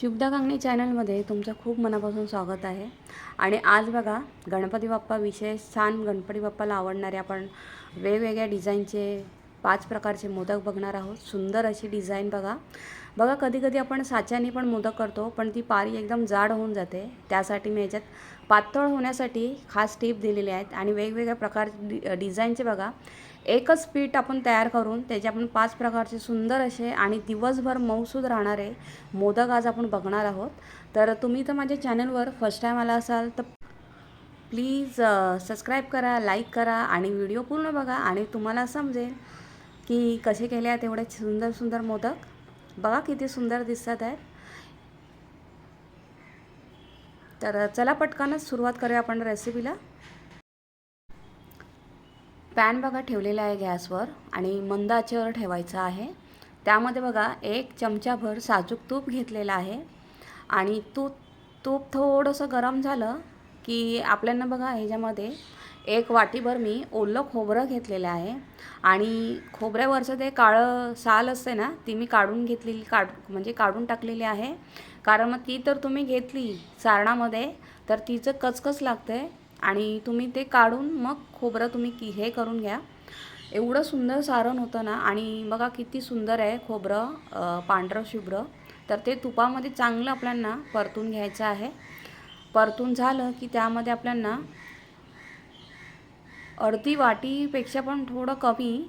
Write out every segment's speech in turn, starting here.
शुभदा कांगणे चॅनलमध्ये तुमचं खूप मनापासून स्वागत आहे. आणि आज बघा गणपती बाप्पा विशेष छान गणपती बाप्पाला आवडणारे आपण वेगवेगळ्या डिझाईनचे पाच प्रकारचे मोदक बघणार आहोत. सुंदर अशी डिझाईन बघा. बघा कधी कधी आपण साच्याने पण मोदक करतो पण ती पारी एकदम जाड होऊन जाते. त्यासाठी मी याच्यात पातळ होण्यासाठी खास टीप दिलेली आहेत. आणि वेगवेगळ्या प्रकार डि डिझाईनचे बघा. एकच पीठ आपण तयार करून त्याचे आपण पाच प्रकारचे सुंदर असे आणि दिवसभर मऊसूद राहणारे मोदक आज आपण बघणार आहोत. तर तुम्ही तर माझ्या चॅनलवर फर्स्ट टाईम आला असाल तर प्लीज सबस्क्राईब करा लाईक करा आणि व्हिडिओ पूर्ण बघा आणि तुम्हाला समजेल की कसे केले आहेत एवढे सुंदर सुंदर मोदक. बघा किती सुंदर दिसतात आहेत. तर चला पटकनच सुरुवात करूया आपण रेसिपीला पॅन बघा ठेवलेला आहे गॅसवर आणि मंद आचेवर ठेवायचा आहे. त्यामध्ये बघा एक चमचाभर साजूक तूप घेतलेलं आहे. आणि तूप तूप थोडंसं गरम झालं की आपल्याला बघा ह्याच्यामध्ये एक वाटीभर मी ओलं खोबरं घेतलेलं आहे. आणि खोबऱ्यावरचं ते काळं साल असते ना ती मी काढून घेतलेली काढ म्हणजे काढून टाकलेली आहे. कारण मग ती तर तुम्ही घेतली सारणामध्ये तर तिचं कचकच लागते आणि तुम्ही ते काढून मग खोबरं तुम्ही की हे करून घ्या. एवढं सुंदर सारण होतं ना आणि बघा किती सुंदर आहे खोबरं पांढरं शुभ्र. तर ते तुपामध्ये चांगलं आपल्यांना परतून घ्यायचं आहे. परतून झालं की त्यामध्ये आपल्यांना अर्धी वाटीपेक्षा पण थोडं कमी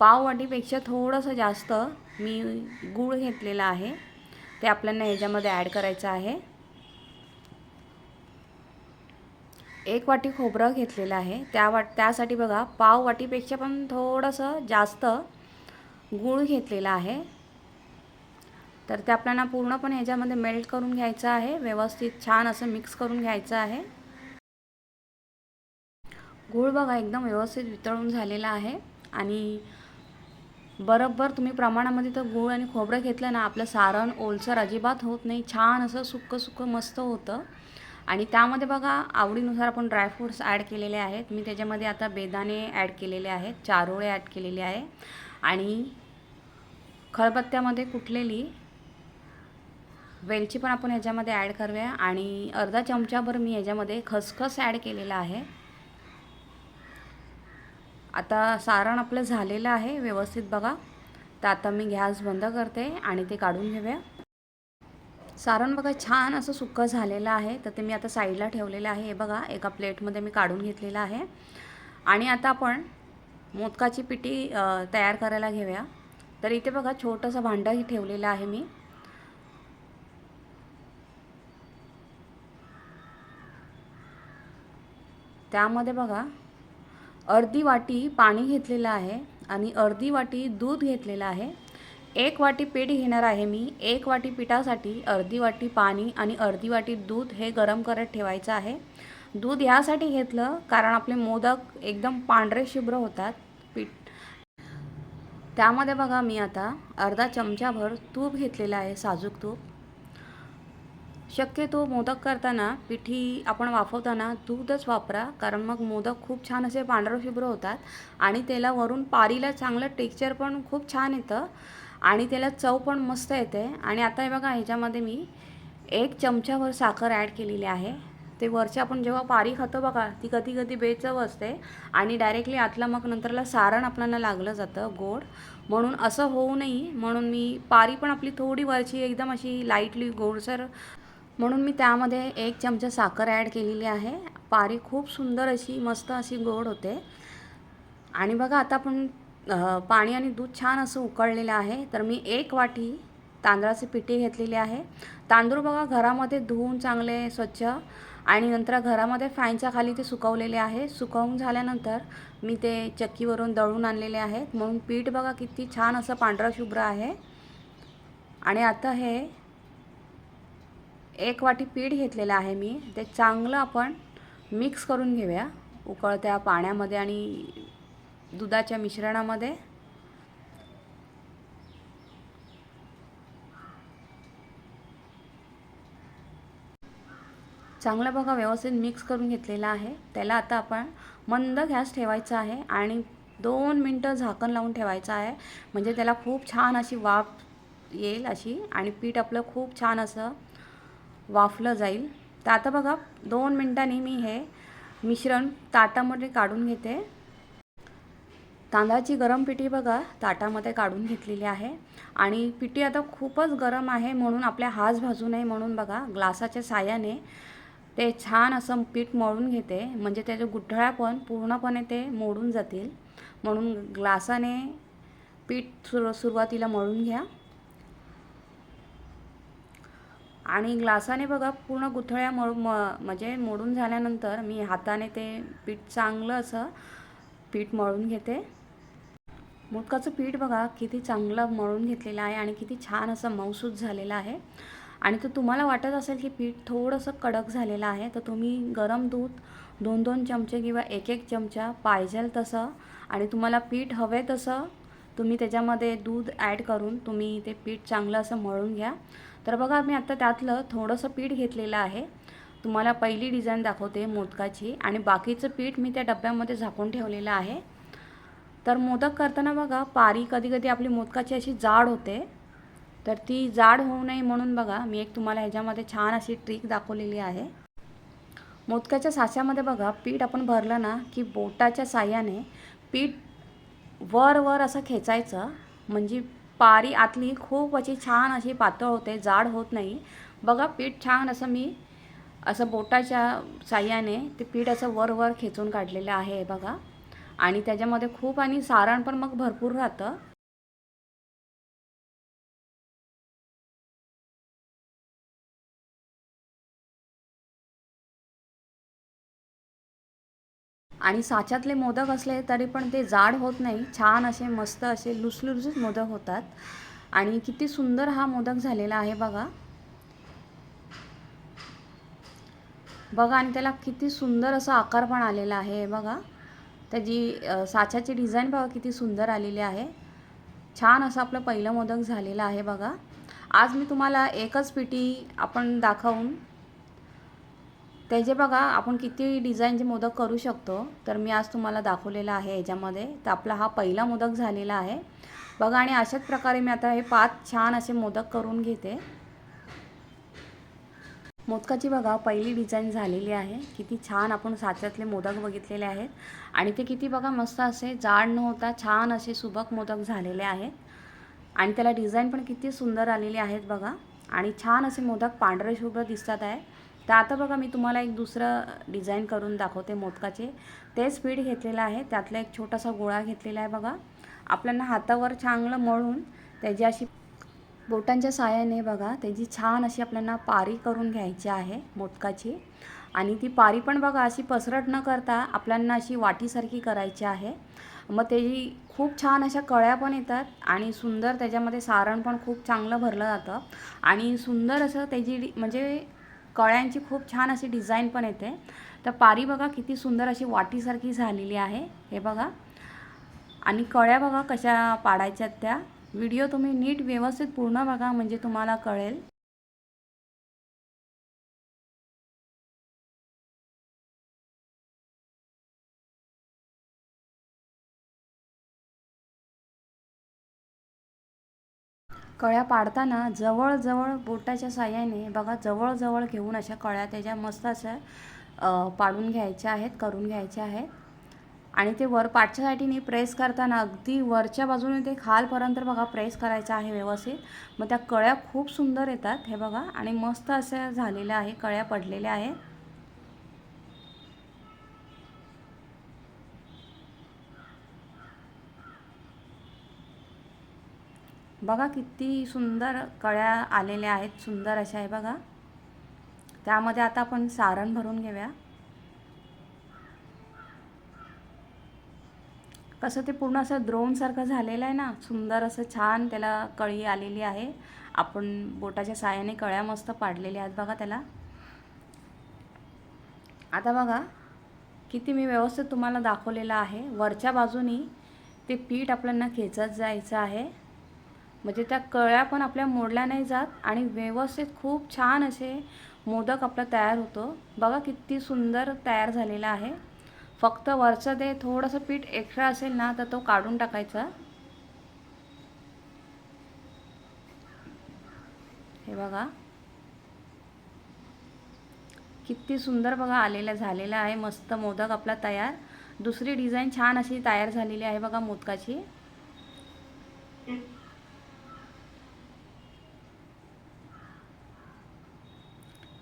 पाव वाटीपेक्षा थोडंसं जास्त मी गूळ घेतलेला आहे. ते आपल्याला ह्याच्यामध्ये ॲड करायचं आहे. एक वाटी खोबरं घेतलेलं आहे. त्या वाट त्यासाठी बघा पाव वाटीपेक्षा पण थोडंसं जास्त गूळ घेतलेला आहे. तर ते आपल्याला पूर्णपणे ह्याच्यामध्ये मेल्ट करून घ्यायचं आहे. व्यवस्थित छान असं मिक्स करून घ्यायचं आहे. गूळ बघा एकदम व्यवस्थित वितळून झालेला आहे. आणि बरोबर तुम्ही प्रमाणामध्ये तर गूळ आणि खोबरं घेतलं ना आपलं सारण ओलसर अजिबात होत नाही. छान असं सुक्कं सुक्कं मस्त होतं. आणि त्यामध्ये बघा आवडीनुसार आपण ड्रायफ्रूट्स ॲड केलेले आहेत. मी त्याच्यामध्ये आता बेदाणे ॲड केलेले आहेत चारोळे ॲड केलेले आहे. आणि खळबत्त्यामध्ये कुठलेली वेलची पण आपण ह्याच्यामध्ये ॲड करूया. आणि अर्धा चमचाभर मी ह्याच्यामध्ये खसखस ॲड केलेला आहे. आता सारण आपलं झालेलं आहे व्यवस्थित बघा. तर आता मी गॅस बंद करते आणि ते काढून घेऊया. सारण बघा छान असं सुक्कं झालेलं आहे. तर ते मी आता साईडला ठेवलेलं आहे. हे बघा एका प्लेटमध्ये मी काढून घेतलेलं आहे. आणि आता आपण मोदकाची पिठी तयार करायला घेऊया. तर इथे बघा छोटंसं भांडंही ठेवलेलं आहे मी. त्यामध्ये बघा अर्धी वाटी पाणी घेतलेलं आहे आणि अर्धी वाटी दूध घेतलेलं आहे. एक वाटी पीठ घेणार आहे मी. एक वाटी पिठासाठी अर्धी वाटी पाणी आणि अर्धी वाटी दूध हे गरम करत ठेवायचं आहे. दूध यासाठी घेतलं कारण आपले मोदक एकदम पांढरे शुभ्र होतात. पीठ. त्यामध्ये बघा मी आता अर्धा चमचाभर तूप घेतलेलं आहे साजूक तूप. शक्यतो मोदक करताना पिठी आपण वाफवताना दूधच वापरा कारण मग मोदक खूप छान असे पांढरं शुभ्र होतात आणि त्याला वरून पारीला चांगलं टेक्स्चर पण खूप छान येतं. आणि त्याला चव पण मस्त येते. आणि आता हे बघा ह्याच्यामध्ये मी एक चमच्यावर साखर ॲड केलेली आहे. ते वरचे आपण जेव्हा पारी खातो बघा ती कधी कधी बेचव असते. आणि डायरेक्टली आतला मग नंतरला सारण आपल्याला लागलं जातं गोड. म्हणून असं होऊ नये. म्हणून मी पारी पण आपली थोडी वरची एकदम अशी लाईटली गोडसर म्हणून मी त्यामध्ये एक चमचा साखर ॲड केलेली आहे. पारी खूप सुंदर अशी मस्त अशी गोड होते. आणि बघा आता आपण पाणी आणि दूध छान असं उकळलेलं आहे. तर मी एक वाटी तांदळाची पिठी घेतलेली आहे. तांदूळ बघा घरामध्ये धुवून चांगले स्वच्छ आणि नंतर घरामध्ये फॅनच्या खाली ते सुकवलेले आहे. सुकवून झाल्यानंतर मी ते चक्कीवरून दळून आणलेले आहेत. म्हणून पीठ बघा किती छान असं पांढरं शुभ्र आहे. आणि आता हे एक वाटी पीठ घेतलेलं आहे मी. ते चांगलं आपण मिक्स करून घेऊया उकळत्या पाण्यामध्ये आणि दुधाच्या मिश्रणामध्ये. चांगलं बघा व्यवस्थित मिक्स करून घेतलेलं आहे. त्याला आता आपण मंद गॅस ठेवायचा आहे आणि दोन मिनटं झाकण लावून ठेवायचं आहे. म्हणजे त्याला खूप छान अशी वाफ येईल अशी आणि पीठ आपलं खूप छान असं वाफलं जाईल. तर आता बघा दोन मिनटांनी मी हे मिश्रण ताटामध्ये काढून घेते. तांदळाची गरम पिठी बघा ताटामध्ये काढून घेतलेली आहे. आणि पिठी आता खूपच गरम आहे म्हणून आपल्या हात भाजू नये म्हणून बघा ग्लासाच्या साह्याने ते छान असं पीठ मळून घेते. म्हणजे त्याच्या गुठळ्या पण पूर्णपणे ते मोडून जातील. म्हणून ग्लासाने पीठ सुर सुरुवातीला मळून घ्या. आणि ग्लासाने बघा पूर्ण गुठळ्या मळ म म्हणजे मोडून झाल्यानंतर मी हाताने ते पीठ चांगलं असं पीठ मळून घेते. मोदकाचं पीठ बघा किती चांगलं मळून घेतलेलं आहे आणि किती छान असं मऊसूत झालेलं आहे. आणि तर तुम्हाला वाटत असेल की पीठ थोडंसं कडक झालेलं आहे तर तुम्ही गरम दूध दोन दोन चमचे किंवा एक एक चमचा पाहिजेल तसं. आणि तुम्हाला पीठ हवे तसं तुम्ही त्याच्यामध्ये दूध ॲड करून तुम्ही ते पीठ चांगलं असं मळून घ्या. तर बघा मी आत्ता त्यातलं थोडंसं पीठ घेतलेलं आहे. तुम्हाला पहिली डिझाईन दाखवते मोदकाची आणि बाकीचं पीठ मी त्या डब्यामध्ये झाकून ठेवलेलं आहे. तर मोदक करताना बघा पारी कधी कधी आपली मोदकाची अशी जाड होते. तर ती जाड होऊ नये म्हणून बघा मी एक तुम्हाला ह्याच्यामध्ये छान अशी ट्रिक दाखवलेली आहे. मोदकाच्या साच्यामध्ये बघा पीठ आपण भरलं ना की बोटाच्या साह्याने पीठ वर वर असं खेचायचं. म्हणजे पारी आतली खूप अशी छान अशी पातळ होते जाड होत नाही. बघा पीठ छान असं मी असं बोटाच्या साह्याने ते पीठ असं वर वर खेचून काढलेलं आहे बघा. आणि त्याच्यामध्ये खूप आणि सारण पण मग भरपूर राहतं. आणि साच्यातले मोदक असले तरी पण ते जाड होत नाही. छान असे मस्त असे लुसलुसीत मोदक होतात. आणि किती सुंदर हा मोदक झालेला आहे बघा. बघा आणि त्याला किती सुंदर असा आकार पण आलेला आहे बघा. त्याची साच्याची डिझाईन बघा किती सुंदर आलेली आहे. छान असं आपलं पहिलं मोदक झालेलं आहे बघा. आज मी तुम्हाला एकच पिटी आपण दाखवून त्याचे बघा आपण किती डिझाईनचे मोदक करू शकतो. तर मी आज तुम्हाला दाखवलेलं आहे याच्यामध्ये. तर आपला हा पहिला मोदक झालेला आहे. बघा आणि अशाच प्रकारे मी आता हे पाच छान असे मोदक करून घेते. मोदकाची बघा पहिली डिझाईन झालेली आहे. किती छान आपण साच्यातले मोदक बघितलेले आहेत. आणि ते किती बघा मस्त असे जाड न होता छान असे सुबक मोदक झालेले आहेत. आणि त्याला डिझाईन पण किती सुंदर आलेली आहेत बघा. आणि छान असे मोदक पांढरे शुभ्र दिसतात आहे. तर आता बघा मी तुम्हाला एक दुसरं डिझाईन करून दाखवते मोदकाचे. तेच पीठ घेतलेलं आहे. त्यातला एक छोटासा गोळा घेतलेला आहे बघा. आपल्याला हातावर चांगलं मळून त्याची अशी बोटांच्या साहाय्याने बघा त्याची छान अशी आपल्याला पारी करून घ्यायची आहे मोदकाची. आणि ती पारी पण बघा अशी पसरट न करता आपल्याला अशी वाटीसारखी करायची आहे. मग त्याची खूप छान अशा कळ्या पण येतात आणि सुंदर त्याच्यामध्ये सारण पण खूप चांगलं भरलं जातं. आणि सुंदर असं त्याची म्हणजे कळ्यांची खूप छान अशी डिझाईन पण येते. तर पारी बघा किती सुंदर अशी वाटीसारखी झालेली आहे. हे बघा. आणि कळ्या बघा कशा पाडायच्यात त्या. व्हिडिओ तुम्ही नीट व्यवस्थित पूर्ण बघा म्हणजे तुम्हाला कळेल. कळ्या पाडताना जवळजवळ बोटाच्या साह्याने बघा जवळजवळ घेऊन अशा कळ्या त्याच्या मस्त अशा पाडून घ्यायच्या आहेत करून घ्यायच्या आहेत. आणि ते वर पाठच्या साईडीने प्रेस करताना अगदी वरच्या बाजूने ते खालपर्यंत बघा प्रेस करायचं आहे व्यवस्थित. मग त्या कळ्या खूप सुंदर येतात हे बघा. आणि मस्त असं झालेल्या आहे कळ्या पडलेल्या आहेत. बघा किती सुंदर कळ्या आलेल्या आहेत सुंदर अशा आहे बघा. त्यामध्ये आता आपण सारण भरून घेऊया. कसं ते पूर्ण असं द्रोणसारखं झालेलं आहे ना सुंदर असं छान त्याला कळी आलेली आहे. आपण बोटाच्या साह्याने कळ्या मस्त पाडलेल्या आहेत बघा त्याला. आता बघा किती मी व्यवस्थित तुम्हाला दाखवलेलं आहे. वरच्या बाजूनी ते पीठ आपल्याला खेचत जायचं आहे. म्हणजे त्या कळ्या पण आपल्या मोडल्या नाही जात आणि व्यवस्थित खूप छान असे मोदक आपला तयार होतो. बघा किती सुंदर तयार झालेला आहे. फक्त वरचं ते थोडंसं पीठ एक्स्ट्रा असेल ना तर तो काढून टाकायचा. हे बघा. किती सुंदर बघा आलेला झालेला आहे. मस्त मोदक आपला तयार. दुसरी डिझाईन छान अशी तयार झालेली आहे बघा मोदकाची.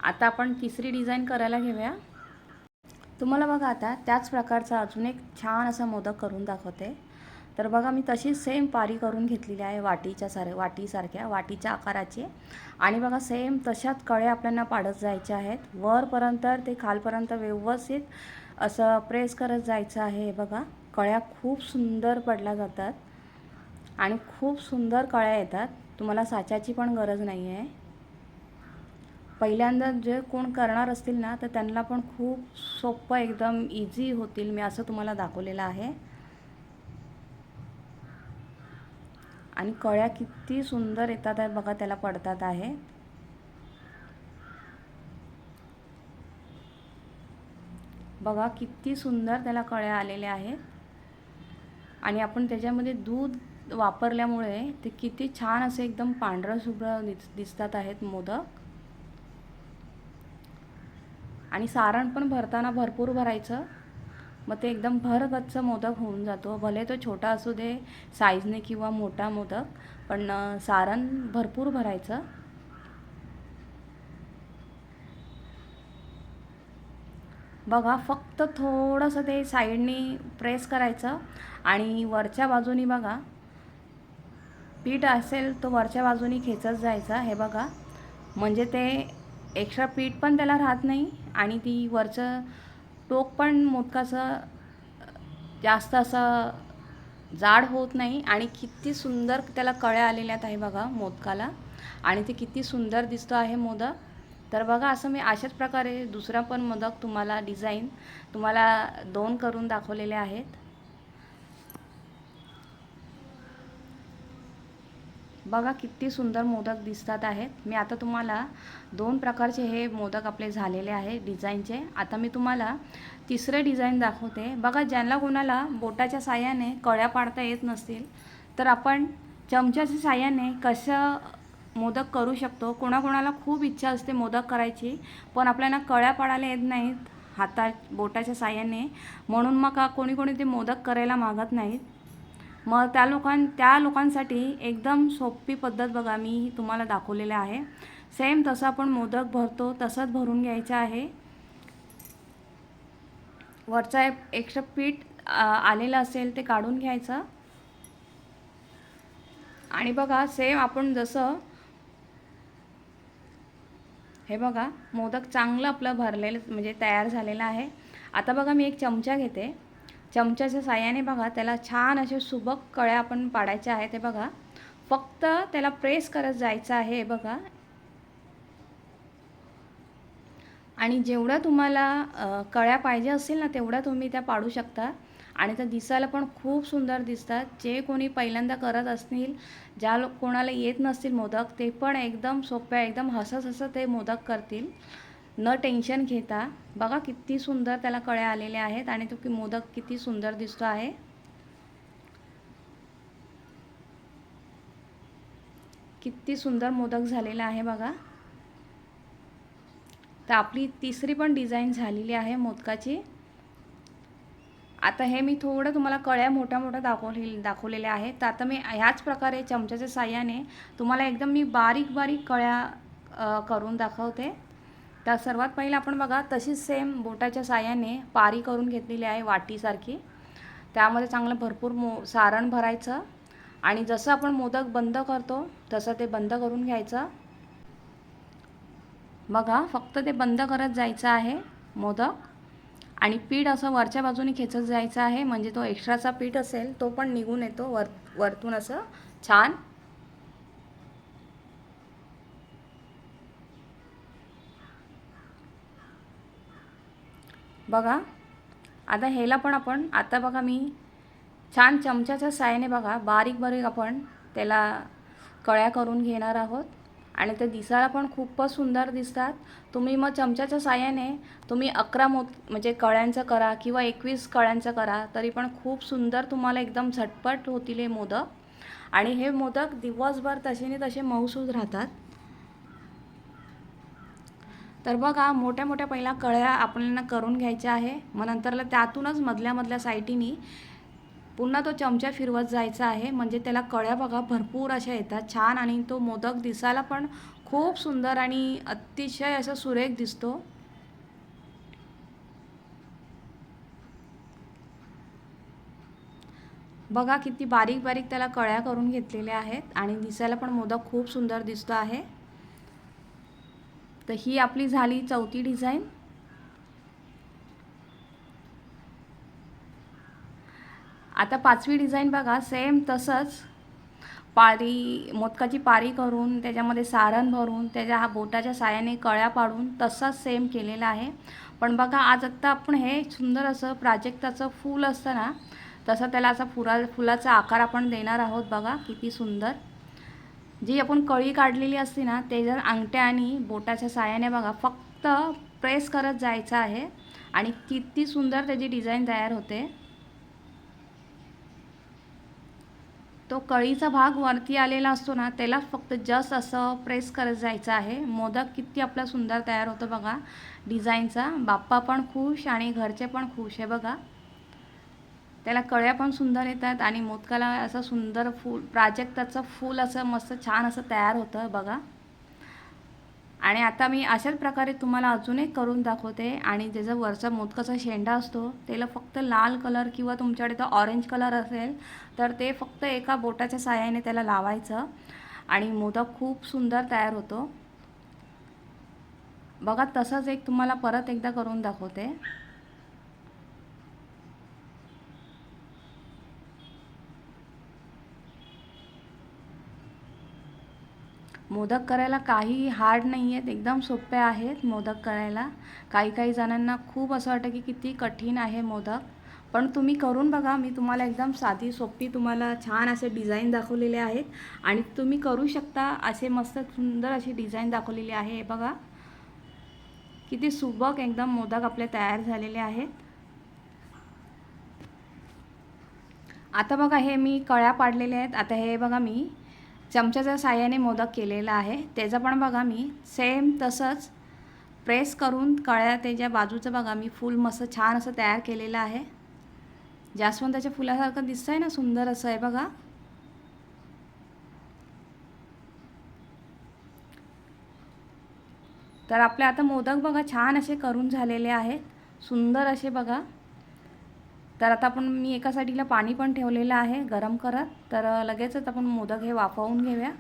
आता आपण तिसरी डिझाईन करायला घेऊया. तुम्हाला बघा आता त्याच प्रकारचा अजून एक छान असा मोदक करून दाखवते. तर बघा मी तशीच सेम पारी करून घेतलेली आहे वाटीच्या सार वाटीसारख्या वाटीच्या आकाराची. आणि बघा सेम तशाच कळे आपल्याला पाडत जायचे आहेत. वरपर्यंत ते खालपर्यंत व्यवस्थित असं प्रेस करत जायचं आहे. बघा कळ्या खूप सुंदर पडल्या जातात. आणि खूप सुंदर कळ्या येतात. तुम्हाला साच्याची पण गरज नाही आहे पहिल्यांदा जे कोण करणार असतील ना तर त्यांना पण खूप सोपं एकदम इझी होतील. मी असं तुम्हाला दाखवलेलं आहे. आणि कळ्या किती सुंदर येतात आहे बघा त्याला पडतात आहे. बघा किती सुंदर त्याला कळ्या आलेल्या आहेत. आणि आपण त्याच्यामध्ये दूध वापरल्यामुळे ते किती छान असे एकदम पांढरं शुभ्र दिस दिसतात आहेत मोदक. आणि सारण पण भरताना भरपूर भरायचं. मग ते एकदम भरगच्च मोदक होऊन जातो. भले तो छोटा असू दे साईजने किंवा मोठा मोदक पण सारण भरपूर भरायचं. बघा फक्त थोडंसं ते साईडनी प्रेस करायचं आणि वरच्या बाजूनी बघा. पीठ असेल तो वरच्या बाजूनी खेचत जायचा. हे बघा. म्हणजे ते एक्स्ट्रा पीठ पण त्याला राहत नाही आणि ती वरचं टोक पण मोदकाचं जास्त असं जाड होत नाही आणि किती सुंदर त्याला कळ्या आलेल्या आहेत आहे बघा मोदकाला. आणि ते किती सुंदर दिसतो आहे मोदक. तर बघा असं मी अशाच प्रकारे दुसरा पण मोदक तुम्हाला डिझाईन तुम्हाला दोन करून दाखवलेले आहेत. बघा किती सुंदर मोदक दिसतात आहेत. मी आता तुम्हाला दोन प्रकारचे हे मोदक आपले झालेले आहे डिझाईनचे. आता मी तुम्हाला तिसरे डिझाईन दाखवते. बघा ज्यांना कोणाला बोटाच्या साह्याने कळ्या पाडता येत नसतील तर आपण चमच्याच्या साह्याने कसं मोदक करू शकतो? कोणाकोणाला खूप इच्छा असते मोदक करायची पण आपल्याला कळ्या पाडायला येत नाहीत हाता बोटाच्या साह्याने. म्हणून मग का कोणी कोणी ते मोदक करायला मागत नाहीत. मग त्या लोकां त्या लोकांसाठी एकदम सोपी पद्धत बघा मी तुम्हाला दाखवलेलं आहे. सेम तसं आपण मोदक भरतो तसंच भरून घ्यायचं आहे. वरचा एक्स्ट्रा पीठ आलेलं असेल ते काढून घ्यायचं. आणि बघा सेम आपण जसं हे बघा मोदक चांगलं आपलं भरलेलं म्हणजे तयार झालेलं आहे. आता बघा मी एक चमचा घेते. चमच्याच्या साह्याने बघा त्याला छान असे सुबक कळ्या आपण पाडायच्या आहेत. ते बघा फक्त त्याला प्रेस करत जायचं आहे बघा. आणि जेवढ्या तुम्हाला कळ्या पाहिजे असतील ना तेवढ्या तुम्ही त्या पाडू शकता. आणि त्या दिसायला पण खूप सुंदर दिसतात. जे कोणी पहिल्यांदा करत असतील ज्या लोक कोणाला येत नसतील मोदक ते पण एकदम सोप्या एकदम हसत हसत ते मोदक करतील. न टेन्शन घेता बघा किती सुंदर त्याला कळ्या आलेल्या आहेत आणि तो की मोदक किती सुंदर दिसतो आहे. किती सुंदर मोदक झालेला आहे बघा. तर आपली तिसरी पण डिझाईन झालेली आहे मोदकाची. आता हे मी थोडं तुम्हाला कळ्या मोठ्या मोठ्या दाखवले दाखवलेल्या आहेत. तर आता मी ह्याच प्रकारे चमच्याच्या साह्याने तुम्हाला एकदम मी बारीक बारीक कळ्या करून दाखवते. तर सर्वात पहिलं आपण बघा तशीच सेम बोटाच्या साह्याने पारी करून घेतलेली आहे वाटीसारखी. त्यामध्ये चांगलं भरपूर मो सारण भरायचं आणि जसं आपण मोदक बंद करतो तसं ते बंद करून घ्यायचं. बघा फक्त ते बंद करत जायचं आहे मोदक. आणि पीठ असं वरच्या बाजूने खेचत जायचं आहे म्हणजे तो एक्स्ट्राचा पीठ असेल तो पण निघून येतो वर वरतून असं छान. बघा. आता ह्याला पण आपण आता बघा मी छान चमच्याच्या साह्याने बघा बारीक बारीक आपण त्याला कळ्या करून घेणार आहोत. आणि ते दिसायला पण खूपच सुंदर दिसतात. तुम्ही मग चमच्याच्या साह्याने तुम्ही अकरा मो म्हणजे कळ्यांचं करा किंवा एकवीस कळ्यांचं करा तरी पण खूप सुंदर तुम्हाला एकदम झटपट होतील हे मोदक. आणि हे मोदक दिवसभर तसेने तसे मऊसूद राहतात. तर बघा मोठ्या मोठ्या पहिल्या कळ्या आपल्याला करून घ्यायच्या आहे. मग नंतरला त्यातूनच मधल्या मधल्या साईटीनी पुन्हा तो चमचा फिरवत जायचा आहे. म्हणजे त्याला कळ्या बघा भरपूर अशा येतात. छान आणि तो मोदक दिसायला पण खूप सुंदर आणि अतिशय असा सुरेख दिसतो. बघा किती बारीक बारीक त्याला कळ्या करून घेतलेल्या आहेत आणि दिसायला पण मोदक खूप सुंदर दिसतो आहे. तर ही आपली झाली चौथी डिझाईन. आता पाचवी डिझाईन बघा सेम तसंच. पारी मोदकाची पारी करून त्याच्यामध्ये सारण भरून त्याच्या हा बोटाच्या सायाने कळ्या पाडून तसाच सेम केलेला आहे. पण बघा आज आत्ता आपण हे सुंदर असं प्राजक्ताचं फूल असतं ना तसं त्याला असा फुला फुलाचा आकार आपण देणार आहोत बघा किती सुंदर. जी आपण कळी काढलेली असते ना ते जर अंगठ्या आणि बोटाच्या साहाय्याने बघा फक्त प्रेस करत जायचं आहे. आणि किती सुंदर त्याची डिझाईन तयार होते. तो कळीचा भाग वरती आलेला असतो ना त्याला फक्त जस्ट असं प्रेस करत जायचं आहे. मोदक किती आपला सुंदर तयार होतो बघा. डिझाईनचा बाप्पा पण खुश आणि घरचे पण खुश आहे बघा. त्याला कळ्या पण सुंदर येतात आणि मोदकाला असं सुंदर फूल प्राजक्ताचं फूल असं मस्त छान असं तयार होतं बघा. आणि आता मी अशाच प्रकारे तुम्हाला अजून एक करून दाखवते आणि त्याचा वरचा मोदकाचा शेंडा असतो त्याला फक्त लाल कलर किंवा तुमच्याकडे तर ऑरेंज कलर असेल तर ते फक्त एका बोटाच्या साह्याने त्याला लावायचं आणि मोदक खूप सुंदर तयार होतो. बघा तसंच एक तुम्हाला परत एकदा करून दाखवते. मोदक करायला काही हार्ड नाही आहेत एकदम सोपे आहेत मोदक करायला. काही काही जणांना खूप असं वाटतं की किती कठीण आहे मोदक. पण तुम्ही करून बघा मी तुम्हाला एकदम साधी सोपी तुम्हाला छान असे डिझाईन दाखवलेले आहेत. आणि तुम्ही करू शकता असे मस्त सुंदर अशी डिझाईन दाखवलेली आहे. हे बघा. किती सुबक एकदम मोदक आपले तयार झालेले आहेत. आता बघा हे मी कळ्या पाडलेल्या आहेत. आता हे बघा मी. चमच्याच्या साह्याने मोदक केलेला आहे. त्याचं पण बघा मी. सेम तसंच प्रेस करून कळ्या त्याच्या बाजूचं बघा मी. फूल मस्त छान असं तयार केलेलं आहे. जास्वंदाच्या फुलासारखं दिसतं आहे ना? सुंदर असं आहे बघा. तर आपले आता मोदक बघा छान असे करून झालेले आहेत. सुंदर असे बघा. तर आता आपण मी एका साईडला पाणी पण ठेवलेलं आहे गरम करत. तर लगेचच आपण मोदक हे वाफवून घेऊया.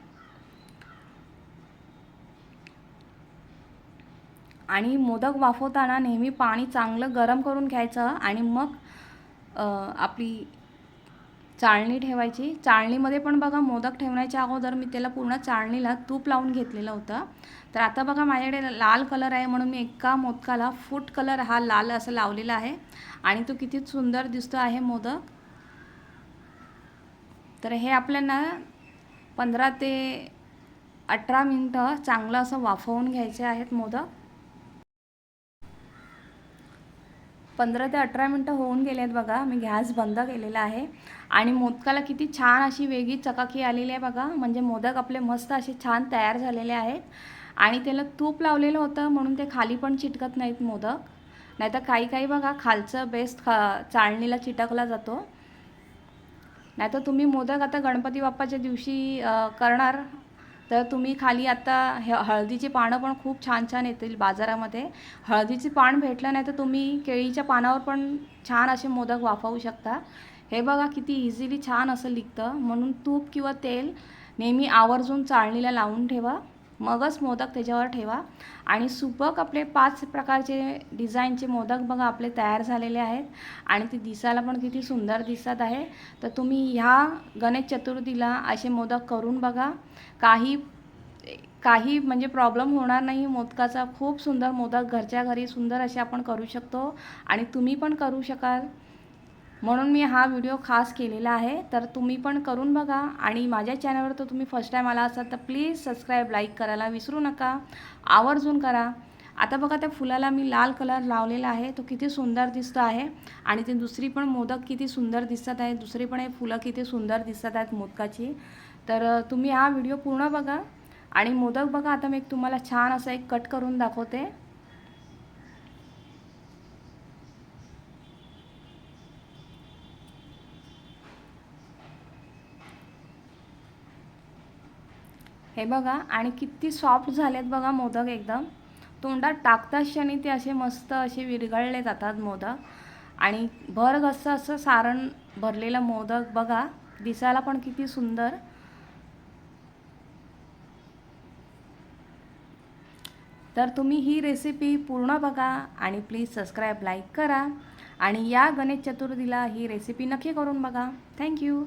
आणि मोदक वाफवताना नेहमी पाणी चांगलं गरम करून घ्यायचं आणि मग आपली चाळणी ठेवायची. चाळणीमध्ये पण बघा मोदक ठेवण्याच्या अगोदर मी त्याला पूर्ण चाळणीला तूप लावून घेतलेलं होतं. तर आता बघा माझ्याकडे लाल कलर आहे म्हणून मी एका मोदकाला फूट कलर हा लाल असं लावलेला आहे. आणि तो किती सुंदर दिसतो आहे मोदक. तर हे आपल्याला पंधरा ते अठरा मिनटं चांगलं असं वाफवून घ्यायचे आहेत मोदक. पंधरा ते अठरा मिनटं होऊन गेले आहेत बघा. मी गॅस बंद केलेला आहे. आणि मोदकाला किती छान अशी वेगळी चकाकी आलेली आहे बघा. म्हणजे मोदक आपले मस्त असे छान तयार झालेले आहेत. आणि त्याला तूप लावलेलं होतं म्हणून ते खाली पण चिटकत नाहीत मोदक. नाहीतर काही काही बघा खालचं बेस्ट खा चाळणीला चिटकला जातो. नाहीतर तुम्ही मोदक आता गणपती बाप्पाच्या दिवशी करणार तर तुम्ही खाली आता हे हळदीची पानं पण खूप छान छान येतील बाजारामध्ये. हळदीची पान भेटलं नाही तर तुम्ही केळीच्या पानावर पण छान असे मोदक वाफवू शकता. हे बघा किती इझिली छान असं लिखतं. म्हणून तूप किंवा तेल नेहमी आवर्जून चाळणीला लावून ठेवा. मगच मोदक त्याच्यावर ठेवा. आणि सुबक आपले पाच प्रकारचे डिझाईनचे मोदक बघा आपले तयार झालेले आहेत. आणि ते दिसायला पण किती सुंदर दिसत आहे. तर तुम्ही ह्या गणेश चतुर्थीला असे मोदक करून बघा. काही काही म्हणजे प्रॉब्लेम होणार नाही. मोदकाचा खूप सुंदर मोदक घरच्या घरी सुंदर असे आपण करू शकतो. आणि तुम्ही पण करू शकाल. म्हणून मी हा व्हिडिओ खास केलेला आहे. तर तुम्ही पण करून बघा आणि माझ्या चॅनलवर तर तुम्ही फर्स्ट टाईम आला असाल तर प्लीज सबस्क्राईब लाईक करायला विसरू नका. आवर्जून करा. आता बघा त्या फुलाला मी लाल कलर लावलेला आहे. तो किती सुंदर दिसतो आहे. आणि ते दुसरी पण मोदक किती सुंदर दिसत आहे दुसरी पण हे फुलं किती सुंदर दिसत आहेत मोदकाची. तर तुम्ही हा व्हिडिओ पूर्ण बघा. आणि मोदक बघा. आता मी एक तुम्हाला छान असं एक कट करून दाखवते. हे बघा आणि किती सॉफ्ट झालेत बघा मोदक एकदम. तोंडात टाकताच क्षणी ते असे मस्त असे विरघळले जातात मोदक. आणि भर घस्स असं सारण भरलेलं मोदक बघा दिसायला पण किती सुंदर. तर तुम्ही ही रेसिपी पूर्ण बघा आणि प्लीज सबस्क्राईब लाईक करा. आणि या गणेश चतुर्थीला ही रेसिपी नक्की करून बघा. थँक्यू